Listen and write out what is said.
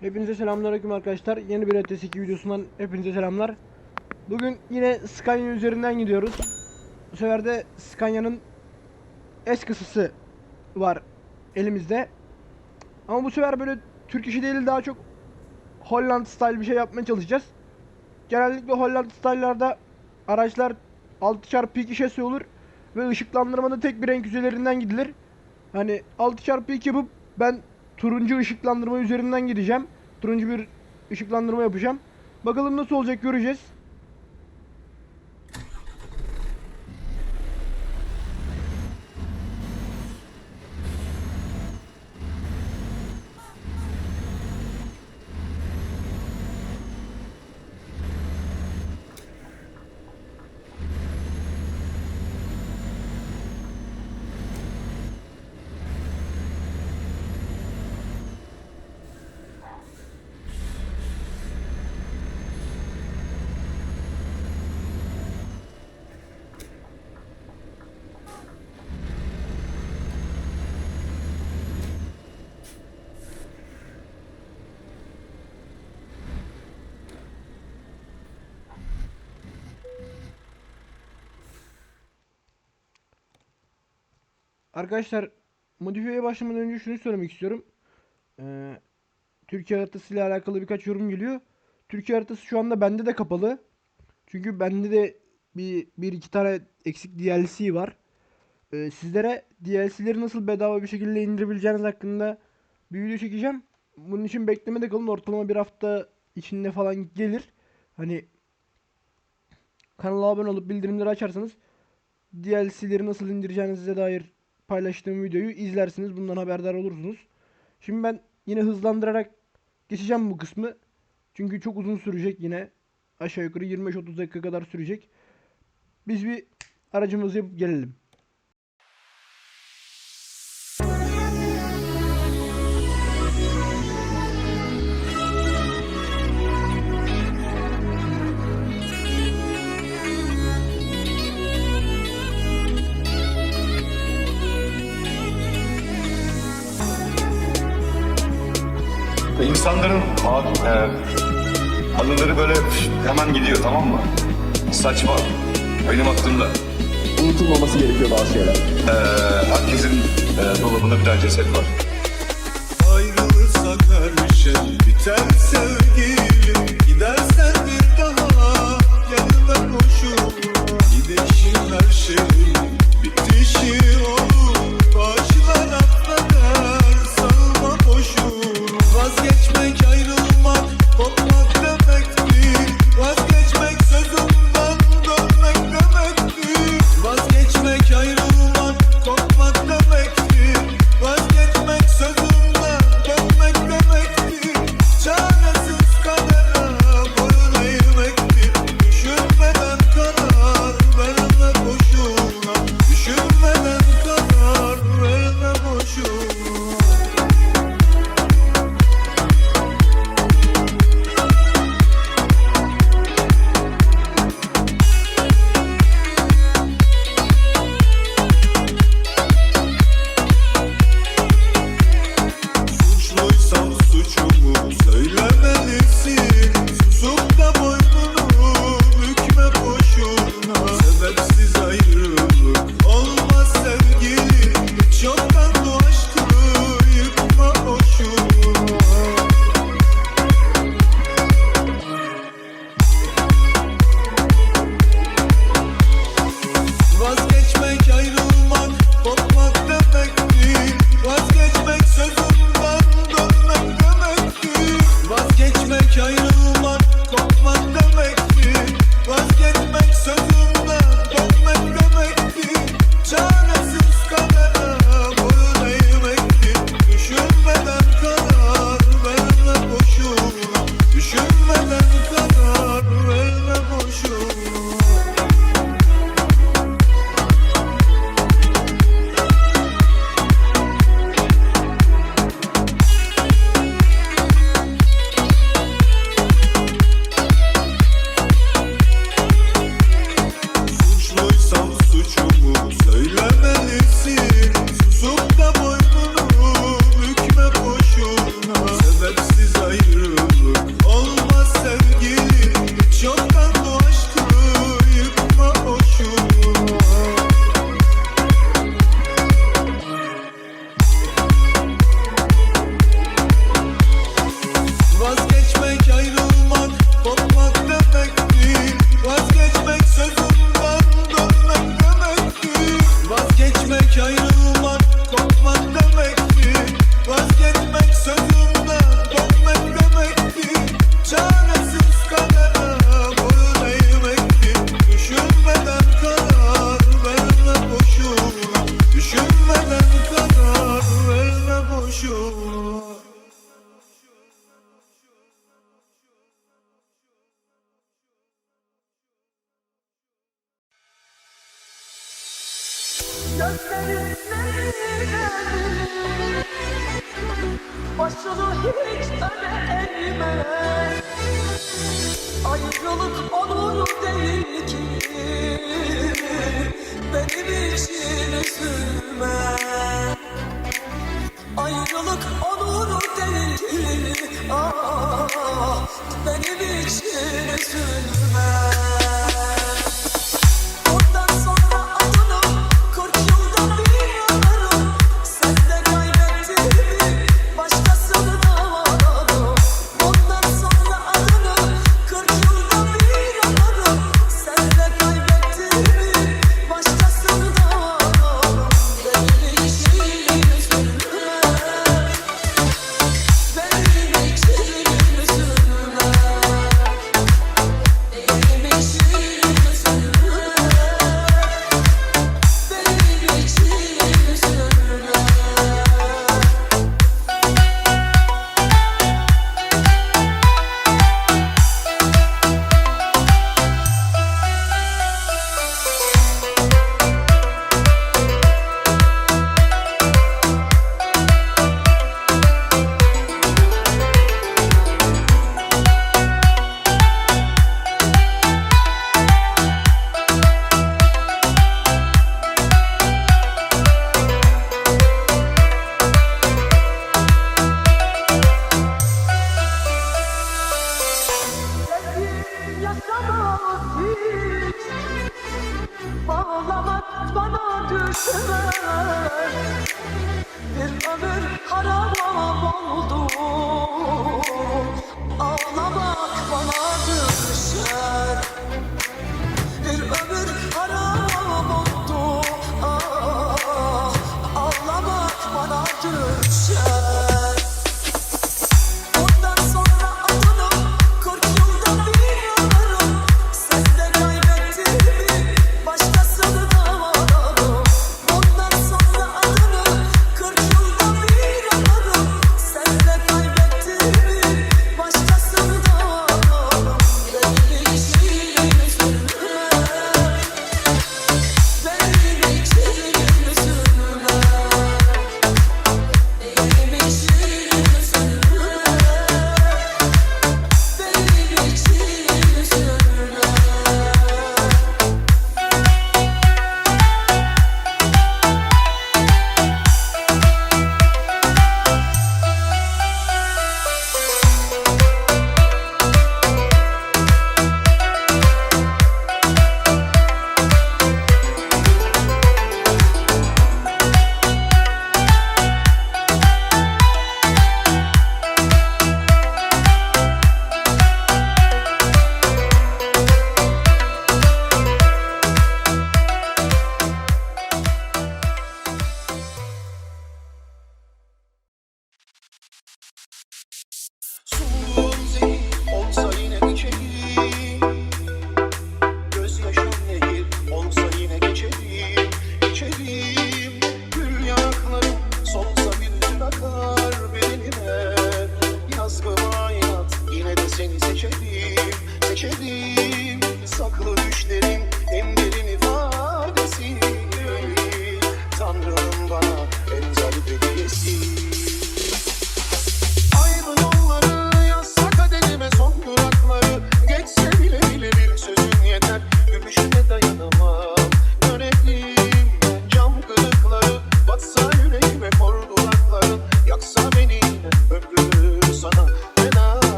Hepinize selamünaleyküm arkadaşlar. Yeni bir ETS2 videosundan hepinize selamlar. Bugün yine Scania üzerinden gidiyoruz. Bu sefer de Scania'nın S kısısı var elimizde. Ama bu sefer böyle Türk işi değil daha çok Holland style bir şey yapmaya çalışacağız. Genellikle Holland style'larda araçlar 6x2 şasi olur ve ışıklandırmada tek bir renk üzerinden gidilir. Hani 6x2 yapıp ben turuncu ışıklandırma üzerinden gideceğim. Turuncu bir ışıklandırma yapacağım. Bakalım nasıl olacak göreceğiz. Arkadaşlar modifiyeye başlamadan önce şunu söylemek istiyorum. Ee, Türkiye haritası ile alakalı birkaç yorum geliyor. Türkiye haritası şu anda bende de kapalı. Çünkü bende de bir, bir iki tane eksik DLC var. Ee, sizlere DLC'leri nasıl bedava bir şekilde indirebileceğiniz hakkında bir video çekeceğim. Bunun için beklemede kalın. Ortalama bir hafta içinde falan gelir. Hani kanala abone olup bildirimleri açarsanız DLC'leri nasıl indireceğinize dair paylaştığım videoyu izlersiniz. Bundan haberdar olursunuz. Şimdi ben yine hızlandırarak geçeceğim bu kısmı. Çünkü çok uzun sürecek yine. Aşağı yukarı 25-30 dakika kadar sürecek. Biz bir aracımızı yapıp gelelim. İnsanların e, anıları böyle hemen gidiyor tamam mı? Saçma. Benim aklımda. unutulmaması gerekiyor bazı şeyler. E, herkesin e, dolabında bir tane ceset var. Ayrılırsak her şey biter sevgilim Gidersen bir daha yanına koşurum Gidişin her şey için